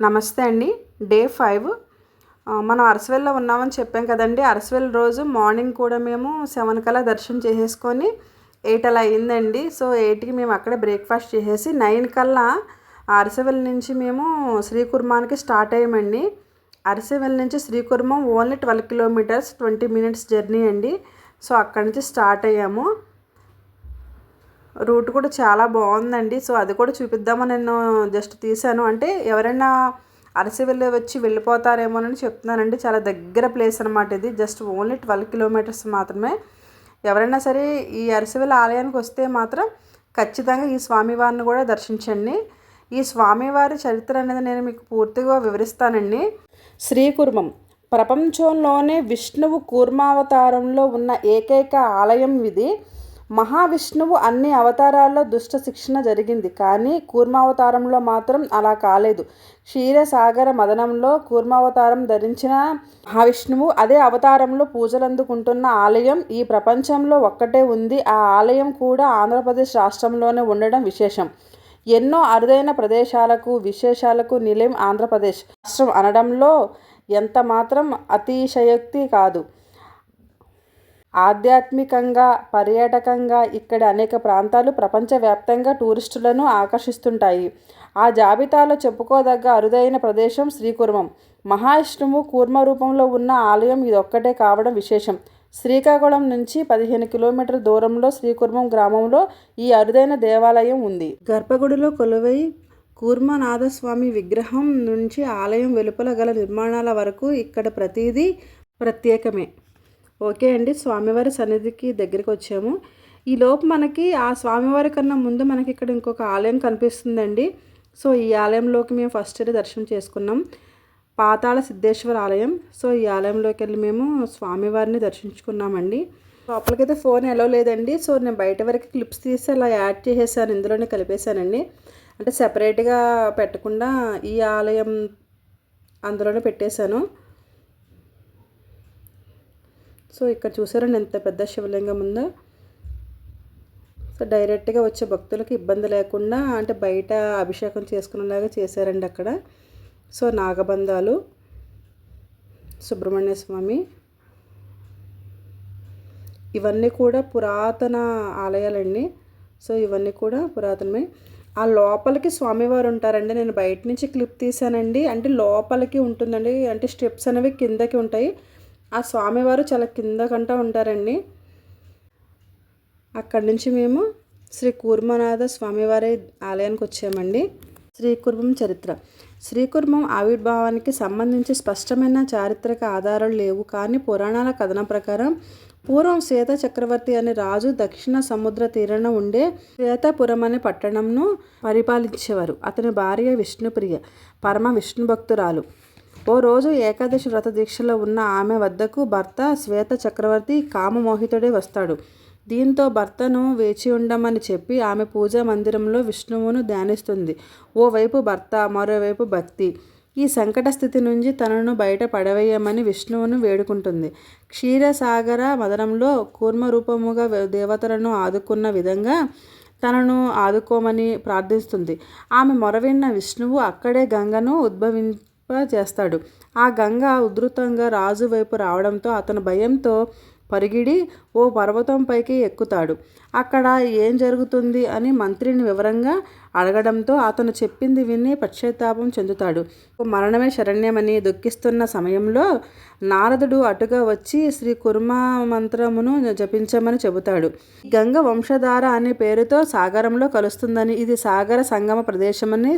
నమస్తే అండి. Day five. మనం అరసవెల్లో ఉన్నామని చెప్పాం కదండి. అరసవెల్ రోజు మార్నింగ్ కూడా మేము సెవెన్ కల్లా దర్శనం చేసేసుకొని ఎయిట్ అలా అయిందండి. సో ఎయిట్కి మేము అక్కడే బ్రేక్ఫాస్ట్ చేసేసి నైన్ కల్లా అరసవెల్ నుంచి మేము శ్రీకుర్మానికి స్టార్ట్ అయ్యామండి. అరసవెల్ నుంచి Srikurmam only twelve kilometres twenty minutes journey అండి. సో అక్కడి నుంచి స్టార్ట్ అయ్యాము. రూట్ కూడా చాలా బాగుందండి. సో అది కూడా చూపిద్దామని నేను జస్ట్ తీశాను. అంటే ఎవరైనా అరసివెల్లి వచ్చి వెళ్ళిపోతారేమోనని చెప్తున్నానండి. చాలా దగ్గర ప్లేస్ అనమాట ఇది. జస్ట్ ఓన్లీ ట్వెల్వ్ కిలోమీటర్స్ మాత్రమే. ఎవరైనా సరే ఈ అరసివెల్లి ఆలయానికి వస్తే మాత్రం ఖచ్చితంగా ఈ స్వామివారిని కూడా దర్శించండి. ఈ స్వామివారి చరిత్ర అనేది నేను మీకు పూర్తిగా వివరిస్తానండి. శ్రీకుర్మం. ప్రపంచంలోనే విష్ణువు కూర్మావతారంలో ఉన్న ఏకైక ఆలయం ఇది. మహావిష్ణువు అన్ని అవతారాల్లో దుష్ట శిక్షణ జరిగింది. కానీ కూర్మావతారంలో మాత్రం అలా కాలేదు. క్షీరసాగర మదనంలో కూర్మావతారం ధరించిన మహావిష్ణువు అదే అవతారంలో పూజలందుకుంటున్న ఆలయం ఈ ప్రపంచంలో ఒక్కటే ఉంది. ఆ ఆలయం కూడా ఆంధ్రప్రదేశ్ రాష్ట్రంలోనే ఉండడం విశేషం. ఎన్నో అరుదైన ప్రదేశాలకు విశేషాలకు నిలయం ఆంధ్రప్రదేశ్. రాష్ట్రం అనడంలో ఎంత మాత్రం అతిశయోక్తి కాదు. ఆధ్యాత్మికంగా పర్యాటకంగా ఇక్కడ అనేక ప్రాంతాలు ప్రపంచవ్యాప్తంగా టూరిస్టులను ఆకర్షిస్తుంటాయి. ఆ జాబితాలో చెప్పుకోదగ్గ అరుదైన ప్రదేశం శ్రీకుర్మం. మహావిష్ణువు కూర్మ రూపంలో ఉన్న ఆలయం ఇదొక్కటే కావడం విశేషం. శ్రీకాకుళం నుంచి పదిహేను కిలోమీటర్ల దూరంలో శ్రీకుర్మం గ్రామంలో ఈ అరుదైన దేవాలయం ఉంది. గర్భగుడిలో కొలువై కూర్మనాథస్వామి విగ్రహం నుంచి ఆలయం వెలుపల గల నిర్మాణాల వరకు ఇక్కడ ప్రతిదీ ప్రత్యేకమే. ఓకే అండి. స్వామివారి సన్నిధికి దగ్గరికి వచ్చాము. ఈ లోపు మనకి ఆ స్వామివారి కన్నా ముందు మనకి ఇక్కడ ఇంకొక ఆలయం కనిపిస్తుందండి. సో ఈ ఆలయంలోకి మేము ఫస్ట్ దర్శనం చేసుకున్నాం. పాతాళ సిద్ధేశ్వర ఆలయం. సో ఈ ఆలయంలోకి వెళ్ళి మేము స్వామివారిని దర్శించుకున్నామండి. లోపలికైతే ఫోన్ ఎలా లేదండి. సో నేను బయట వరకు క్లిప్స్ తీసి అలా యాడ్ చేసేసాను. ఇందులోనే కలిపేశానండి. అంటే సెపరేట్గా పెట్టకుండా ఈ ఆలయం అందులోనే పెట్టేశాను. సో ఇక్కడ చూసారండి ఎంత పెద్ద శివలింగం ఉందో. సో డైరెక్ట్గా వచ్చే భక్తులకు ఇబ్బంది లేకుండా అంటే బయట అభిషేకం చేసుకునేలాగా చేశారండి అక్కడ. సో నాగబంధాలు సుబ్రహ్మణ్య స్వామి ఇవన్నీ కూడా పురాతన ఆలయాలండి. సో ఇవన్నీ కూడా పురాతనమే. ఆ లోపలికి స్వామివారు ఉంటారండి. నేను బయట నుంచి క్లిప్ తీసానండి అంటే లోపలికి ఉంటుందండి. అంటే స్టెప్స్ అనేవి కిందకి ఉంటాయి. ఆ స్వామివారు చాలా కిందకంట ఉంటారండి. అక్కడి నుంచి మేము శ్రీ కూర్మనాథ స్వామివారి ఆలయానికి వచ్చామండి. శ్రీకుర్మం చరిత్ర. శ్రీకుర్మం ఆవిర్భావానికి సంబంధించి స్పష్టమైన చారిత్రక ఆధారాలు లేవు. కానీ పురాణాల కథనం ప్రకారం పూర్వం శ్వేత చక్రవర్తి అనే రాజు దక్షిణ సముద్ర తీరాన ఉండే శ్వేతపురం అనే పట్టణంను పరిపాలించేవారు. అతని భార్య విష్ణుప్రియ పరమ విష్ణు భక్తురాలు. ఓ రోజు ఏకాదశి వ్రత దీక్షలో ఉన్న ఆమె వద్దకు భర్త శ్వేత చక్రవర్తి కామమోహితుడే వస్తాడు. దీంతో భర్తను వేచి ఉండమని చెప్పి ఆమె పూజా మందిరంలో విష్ణువును ధ్యానిస్తుంది. ఓవైపు భర్త మరోవైపు భక్తి. ఈ సంకట స్థితి నుంచి తనను బయట పడవేయమని విష్ణువును వేడుకుంటుంది. క్షీరసాగర మదనంలో కూర్మ రూపముగా దేవతలను ఆదుకున్న విధంగా తనను ఆదుకోమని ప్రార్థిస్తుంది. ఆమె మొరవిన్న విష్ణువు అక్కడే గంగను చేస్తాడు. ఆ గంగ ఉధృతంగా రాజు వైపు రావడంతో అతను భయంతో పరిగిడి ఓ పర్వతం పైకి ఎక్కుతాడు. అక్కడ ఏం జరుగుతుంది అని మంత్రిని వివరంగా అడగడంతో అతను చెప్పింది విని పశ్చాత్తాపం చెందుతాడు. మరణమే శరణ్యమని దుఃఖిస్తున్న సమయంలో నారదుడు అటుగా వచ్చి శ్రీ కుర్మ మంత్రమును జపించమని చెబుతాడు. గంగ వంశధార అనే పేరుతో సాగరంలో కలుస్తుందని ఇది సాగర సంగమ ప్రదేశమని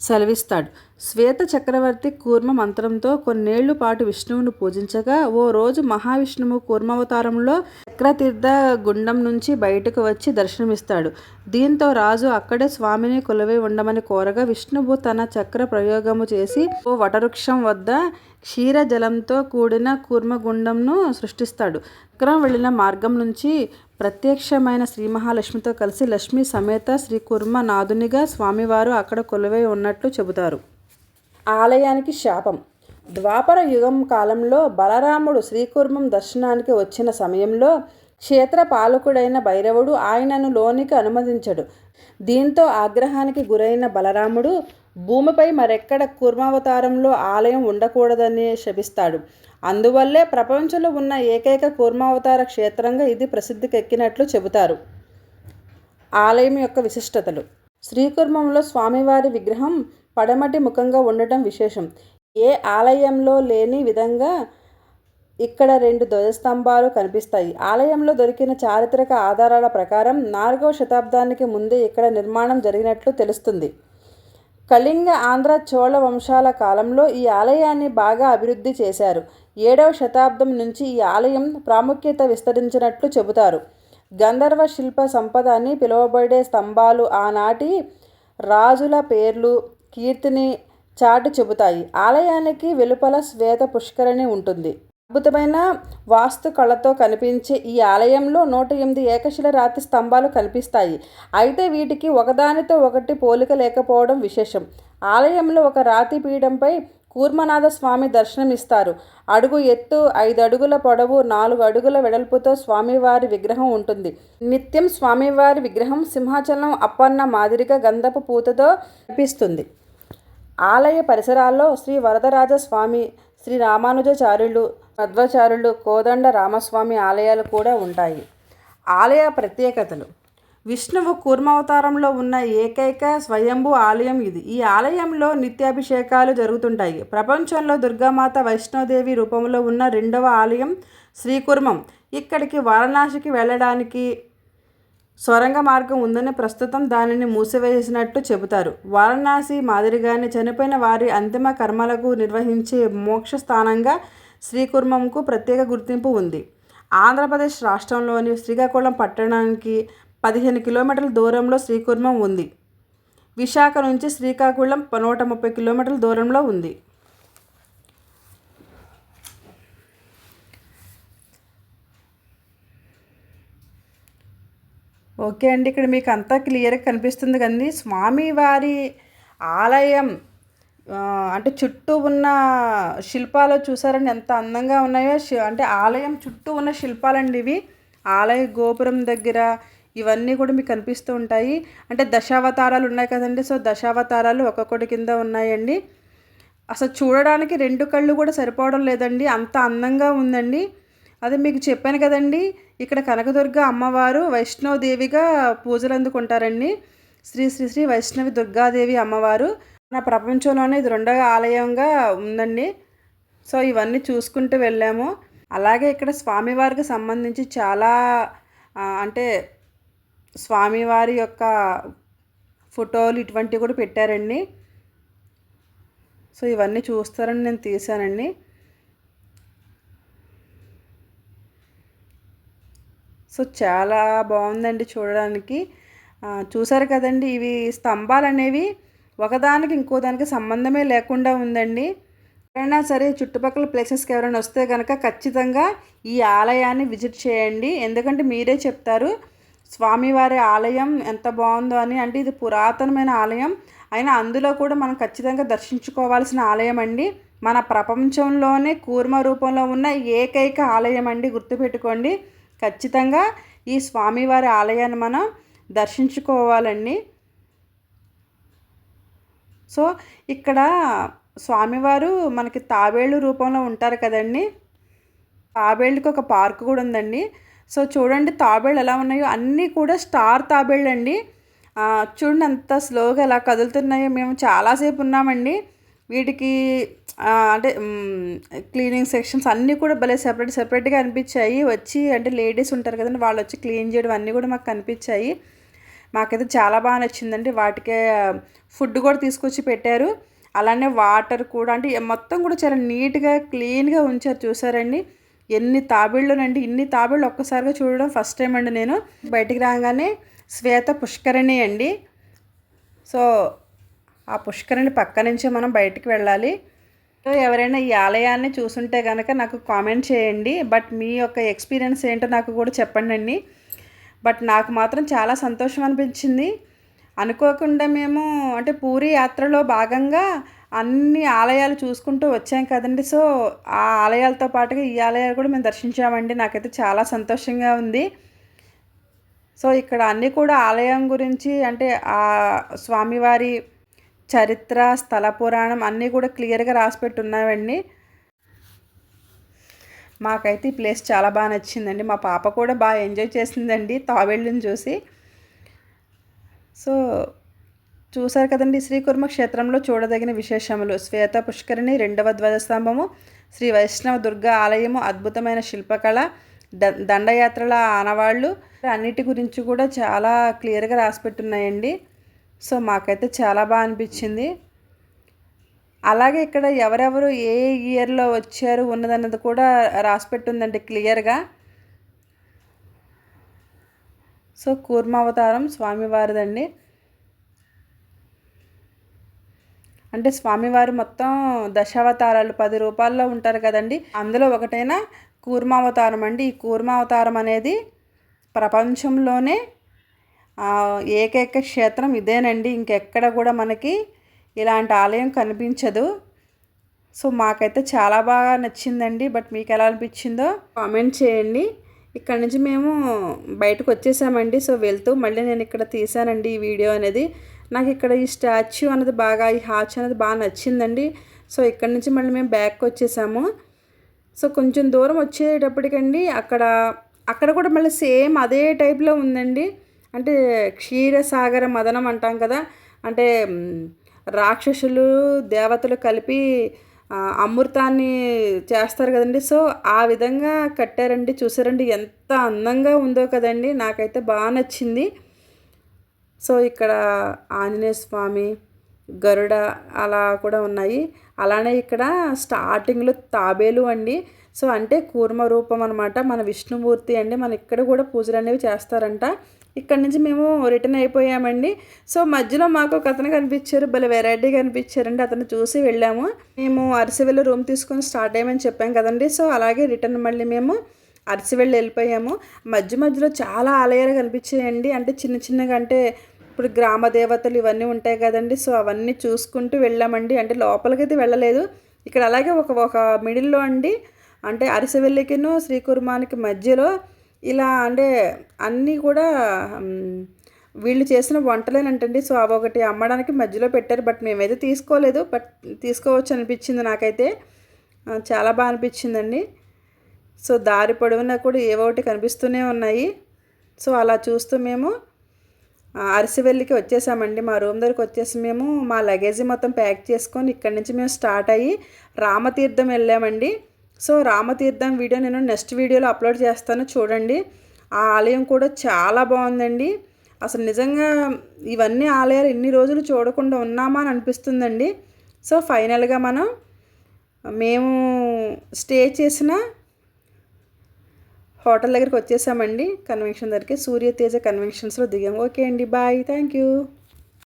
సెలవిస్తాడు. శ్వేత చక్రవర్తి కూర్మ మంత్రంతో కొన్నేళ్ళ పాటు విష్ణువును పూజించగా ఓ రోజు మహావిష్ణువు కూర్మావతారంలో చక్రతీర్థ గుండం నుంచి బయటకు వచ్చి దర్శనమిస్తాడు. దీంతో రాజు అక్కడే స్వామిని కొలువై ఉండమని కోరగా విష్ణువు తన చక్ర ప్రయోగము చేసి ఓ వటవృక్షం వద్ద క్షీర జలంతో కూడిన కూర్మగుండంను సృష్టిస్తాడు. చక్రం వెళ్ళిన మార్గం నుంచి ప్రత్యక్షమైన శ్రీ మహాలక్ష్మితో కలిసి లక్ష్మి సమేత శ్రీ కుర్మ నాదునిగా స్వామివారు అక్కడ కొలువై ఉన్నట్లు చెబుతారు. ఆలయానికి శాపం. ద్వాపర యుగం కాలంలో బలరాముడు శ్రీకుర్మం దర్శనానికి వచ్చిన సమయంలో క్షేత్ర పాలకుడైన భైరవుడు ఆయనను లోనికి అనుమతించడు. దీంతో ఆగ్రహానికి గురైన బలరాముడు భూమిపై మరెక్కడ కూర్మావతారంలో ఆలయం ఉండకూడదని శపిస్తాడు. అందువల్లే ప్రపంచంలో ఉన్న ఏకైక కూర్మావతార క్షేత్రంగా ఇది ప్రసిద్ధికెక్కినట్లు చెబుతారు. ఆలయం యొక్క విశిష్టతలు. శ్రీకుర్మంలో స్వామివారి విగ్రహం పడమటి ముఖంగా ఉండటం విశేషం. ఏ ఆలయంలో లేని విధంగా ఇక్కడ రెండు ధ్వజస్తంభాలు కనిపిస్తాయి. ఆలయంలో దొరికిన చారిత్రక ఆధారాల ప్రకారం నాలుగవ శతాబ్దానికి ముందే ఇక్కడ నిర్మాణం జరిగినట్లు తెలుస్తుంది. కళింగ ఆంధ్ర చోళ వంశాల కాలంలో ఈ ఆలయాన్ని బాగా అభివృద్ధి చేశారు. ఏడవ శతాబ్దం నుంచి ఈ ఆలయం ప్రాముఖ్యత విస్తరించినట్లు చెబుతారు. గంధర్వ శిల్ప సంపద అని పిలువబడే స్తంభాలు ఆనాటి రాజుల పేర్లు కీర్తిని చాటు చెబుతాయి. ఆలయానికి వెలుపల శ్వేత పుష్కరిణి ఉంటుంది. అద్భుతమైన వాస్తు కళతో కనిపించే ఈ ఆలయంలో నూట ఎనిమిది ఏకశిల రాతి స్తంభాలు కనిపిస్తాయి అయితే వీటికి ఒకదానితో ఒకటి పోలిక లేకపోవడం విశేషం. ఆలయంలో ఒక రాతి పీఠంపై కూర్మనాథ స్వామి దర్శనమిస్తారు. అడుగు ఎత్తు ఐదు అడుగుల పొడవు నాలుగు అడుగుల వెడల్పుతో స్వామివారి విగ్రహం ఉంటుంది. నిత్యం స్వామివారి విగ్రహం సింహాచలం అప్పన్న మాదిరిగా గంధపు పూతతో కనిపిస్తుంది. ఆలయ పరిసరాల్లో శ్రీ వరదరాజ స్వామి శ్రీ రామానుజాచార్యులు మధ్వాచార్యులు కోదండ రామస్వామి ఆలయాలు కూడా ఉంటాయి. ఆలయ ప్రత్యేకతలు. విష్ణువు కూర్మావతారంలో ఉన్న ఏకైక స్వయంభూ ఆలయం ఇది. ఈ ఆలయంలో నిత్యాభిషేకాలు జరుగుతుంటాయి. ప్రపంచంలో దుర్గామాత వైష్ణోదేవి రూపంలో ఉన్న రెండవ ఆలయం శ్రీకుర్మం. ఇక్కడికి వారణాసికి వెళ్ళడానికి సొరంగ మార్గం ఉందని ప్రస్తుతం దానిని మూసివేసినట్టు చెబుతారు. వారణాసి మాదిరిగానే చనిపోయిన వారి అంతిమ కర్మలకు నిర్వహించే మోక్ష స్థానంగా శ్రీకుర్మంకు ప్రత్యేక గుర్తింపు ఉంది. ఆంధ్రప్రదేశ్ రాష్ట్రంలోని శ్రీకాకుళం పట్టణానికి పదిహేను కిలోమీటర్ల దూరంలో శ్రీకుర్మం ఉంది. విశాఖ నుంచి శ్రీకాకుళం నూట ముప్పై కిలోమీటర్ల దూరంలో ఉంది. ఓకే అండి ఇక్కడ మీకు అంతా క్లియర్గా కనిపిస్తుంది కదండి. స్వామివారి ఆలయం అంటే చుట్టూ ఉన్న శిల్పాలు చూసారండి ఎంత అందంగా ఉన్నాయో. అంటే ఆలయం చుట్టూ ఉన్న శిల్పాలండి ఇవి. ఆలయ గోపురం దగ్గర ఇవన్నీ కూడా మీకు కనిపిస్తూ ఉంటాయి. అంటే దశావతారాలు ఉన్నాయి కదండి సో దశావతారాలు ఒక్కొక్కటి కింద ఉన్నాయండి. అసలు చూడడానికి రెండు కళ్ళు కూడా సరిపోవడం లేదండి అంత అందంగా ఉందండి. అదే మీకు చెప్పాను కదండి ఇక్కడ కనకదుర్గ అమ్మవారు వైష్ణవదేవిగా పూజలు అందుకుంటారండి శ్రీ శ్రీ శ్రీ వైష్ణవి దుర్గాదేవి అమ్మవారు. నా ప్రపంచంలోనే ఇది రెండవ ఆలయంగా ఉందండి. సో ఇవన్నీ చూసుకుంటూ వెళ్ళాము. అలాగే ఇక్కడ స్వామివారికి సంబంధించి చాలా అంటే స్వామివారి యొక్క ఫోటోలు ఇటువంటివి కూడా పెట్టారండి. సో ఇవన్నీ చూస్తారని నేను తీశానండి. సో చాలా బాగుందండి చూడడానికి. చూసారు కదండి ఇవి స్తంభాలు అనేవి ఒకదానికి ఇంకో దానికి సంబంధమే లేకుండా ఉందండి. ఎవరైనా సరే చుట్టుపక్కల ప్లేసెస్కి ఎవరైనా వస్తే కనుక ఖచ్చితంగా ఈ ఆలయాన్ని విజిట్ చేయండి. ఎందుకంటే మీరే చెప్తారు స్వామివారి ఆలయం ఎంత బాగుందో అని. అంటే ఇది పురాతనమైన ఆలయం. అయినా అందులో కూడా మనం ఖచ్చితంగా దర్శించుకోవాల్సిన ఆలయం అండి. మన ప్రపంచంలోనే కూర్మ రూపంలో ఉన్న ఏకైక ఆలయం అండి గుర్తుపెట్టుకోండి. ఖచ్చితంగా ఈ స్వామివారి ఆలయాన్ని మనం దర్శించుకోవాలండి. సో ఇక్కడ స్వామివారు మనకి తాబేళ్ళు రూపంలో ఉంటారు కదండి. తాబేళ్ళకి ఒక పార్క్ కూడా ఉందండి. సో చూడండి తాబేళ్ళు ఎలా ఉన్నాయో. అన్నీ కూడా స్టార్ తాబేళ్ళు అండి. చూడండి అంత స్లోగా ఎలా కదులుతున్నాయో. మేము చాలాసేపు ఉన్నామండి. వీటికి అంటే క్లీనింగ్ సెక్షన్స్ అన్నీ కూడా భలే సెపరేట్ సెపరేట్గా అనిపించాయి. వచ్చి అంటే లేడీస్ ఉంటారు కదండి వాళ్ళు వచ్చి క్లీన్ చేయడం అన్నీ కూడా మాకు కనిపించాయి. మాకైతే చాలా బాగా నచ్చిందండి. వాటికే ఫుడ్ కూడా తీసుకొచ్చి పెట్టారు. అలానే వాటర్ కూడా అంటే మొత్తం కూడా చాలా నీట్గా క్లీన్గా ఉంచారు. చూసారండి? ఎన్ని తాబేళ్ళునండి ఇన్ని తాబేళ్ళు ఒక్కసారిగా చూడడం ఫస్ట్ టైం అండి నేను. బయటికి రాగానే శ్వేత పుష్కరిణి అండి. సో ఆ పుష్కరిణి పక్క నుంచే మనం బయటికి వెళ్ళాలి. ఎవరైనా ఈ ఆలయాన్ని చూసుంటే కనుక నాకు కామెంట్ చేయండి. బట్ మీ యొక్క ఎక్స్పీరియన్స్ ఏంటో నాకు కూడా చెప్పండి అండి బట్ నాకు మాత్రం చాలా సంతోషం అనిపించింది. అనుకోకుండా మేము అంటే పూరి యాత్రలో భాగంగా అన్ని ఆలయాలు చూసుకుంటూ వచ్చాం కదండి. సో ఆ ఆలయాలతో పాటుగా ఈ ఆలయాలు కూడా మేము దర్శించామండి. నాకైతే చాలా సంతోషంగా ఉంది. సో ఇక్కడ అన్నీ కూడా ఆలయం గురించి అంటే ఆ స్వామివారి చరిత్ర స్థల పురాణం అన్నీ కూడా క్లియర్గా రాసిపెట్టి ఉన్నాయండి మాకైతే ఈ ప్లేస్ చాలా బాగా నచ్చిందండి. మా పాప కూడా బాగా ఎంజాయ్ చేసిందండి తాబేళ్ళని చూసి. సో చూసారు కదండి శ్రీకుర్మ క్షేత్రంలో చూడదగిన విశేషములు. శ్వేత పుష్కరిణి రెండవ ధ్వజస్తంభము శ్రీ వైష్ణవ దుర్గ ఆలయము అద్భుతమైన శిల్పకళ ద దండయాత్రల ఆనవాళ్ళు అన్నిటి గురించి కూడా చాలా క్లియర్గా రాసిపెట్టున్నాయండి. సో మాకైతే చాలా బాగా అనిపించింది. అలాగే ఇక్కడ ఎవరెవరు ఏ ఇయర్లో వచ్చారు ఉన్నదన్నది కూడా రాసిపెట్టుందండి క్లియర్గా. సో కూర్మావతారం స్వామివారిదండి. అంటే స్వామివారు మొత్తం దశావతారాలు పది రూపాల్లో ఉంటారు కదండి. అందులో ఒకటైన కూర్మావతారం అండి. ఈ కూర్మావతారం అనేది ప్రపంచంలోనే ఏకైక క్షేత్రం ఇదేనండి. ఇంకెక్కడ కూడా మనకి ఇలాంటి ఆలయం కనిపించదు. సో మాకైతే చాలా బాగా నచ్చిందండి. బట్ మీకు ఎలా అనిపించిందో కామెంట్ చేయండి. ఇక్కడ నుంచి మేము బయటకు వచ్చేసామండి. సో వెళ్తూ మళ్ళీ నేను ఇక్కడ తీసానండి ఈ వీడియో అనేది. నాకు ఇక్కడ ఈ స్టాచ్యూ అనేది బాగా ఈ హాచ్ అనేది బాగా నచ్చిందండి. సో ఇక్కడ నుంచి మళ్ళీ మేము బ్యాక్ వచ్చేసాము. సో కొంచెం దూరం వచ్చేటప్పటికండి అక్కడ అక్కడ కూడా మళ్ళీ సేమ్ అదే టైప్లో ఉందండి. అంటే క్షీరసాగర మదనం అంటాం కదా. అంటే రాక్షసులు దేవతలు కలిపి అమృతాన్ని చేస్తారు కదండి. సో ఆ విధంగా కట్టారండి. చూసారండి ఎంత అందంగా ఉందో కదండి. నాకైతే బాగా నచ్చింది. సో ఇక్కడ ఆంజనేయ స్వామి గరుడ అలా కూడా ఉన్నాయి. అలానే ఇక్కడ స్టార్టింగ్లో తాబేలు అండి. సో అంటే కూర్మ రూపం అనమాట మన విష్ణుమూర్తి అండి. మన ఇక్కడ కూడా పూజలు అనేవి చేస్తారంట. ఇక్కడ నుంచి మేము రిటర్న్ అయిపోయామండి. సో మధ్యలో మాకు ఒక అతను కనిపించారు భలే వెరైటీ కనిపించారండి. అతను చూసి వెళ్ళాము. మేము అరిసెవెల్లి రూమ్ తీసుకొని స్టార్ట్ అయ్యామని చెప్పాం కదండి. సో అలాగే రిటర్న్ మళ్ళీ మేము అరిసెవెల్లి వెళ్ళిపోయాము. మధ్య మధ్యలో చాలా ఆలయాలు కనిపించాయండి. అంటే చిన్న చిన్నగా అంటే ఇప్పుడు గ్రామ దేవతలు ఇవన్నీ ఉంటాయి కదండి. సో అవన్నీ చూసుకుంటూ వెళ్ళామండి. అంటే లోపలికైతే వెళ్ళలేదు. ఇక్కడ అలాగే ఒక ఒక మిడిల్లో అండి. అంటే అరిసెవెల్లికిను శ్రీకుర్మానికి మధ్యలో ఇలా అంటే అన్నీ కూడా వీళ్ళు చేసిన వంటలేనంటండి. సో అవి ఒకటి అమ్మడానికి మధ్యలో పెట్టారు. బట్ మేమైతే తీసుకోలేదు. బట్ తీసుకోవచ్చు అనిపించింది నాకైతే. చాలా బాగా అనిపించిందండి. సో దారి పొడవునా కూడా ఏవో ఒకటి కనిపిస్తూనే ఉన్నాయి. సో అలా చూస్తూ మేము అరిసివెల్లికి వచ్చేసామండి. మా రూమ్ దగ్గరికి వచ్చేసి మేము మా లగేజీ మొత్తం ప్యాక్ చేసుకొని ఇక్కడి నుంచి మేము స్టార్ట్ అయ్యి రామతీర్థం వెళ్ళామండి. సో రామతీర్థం వీడియో నేను నెక్స్ట్ వీడియోలో అప్లోడ్ చేస్తాను చూడండి. ఆ ఆలయం కూడా చాలా బాగుందండి. అసలు నిజంగా ఇవన్నీ ఆలయాలు ఇన్ని రోజులు చూడకుండా ఉన్నామా అని అనిపిస్తుందండి. సో ఫైనల్గా మనం మేము స్టే చేసిన హోటల్ దగ్గరికి వచ్చేసామండి. కన్వెన్షన్ దగ్గరికి సూర్యతేజ కన్వెన్షన్స్లో దిగాము. ఓకే అండి బాయ్. Thank you.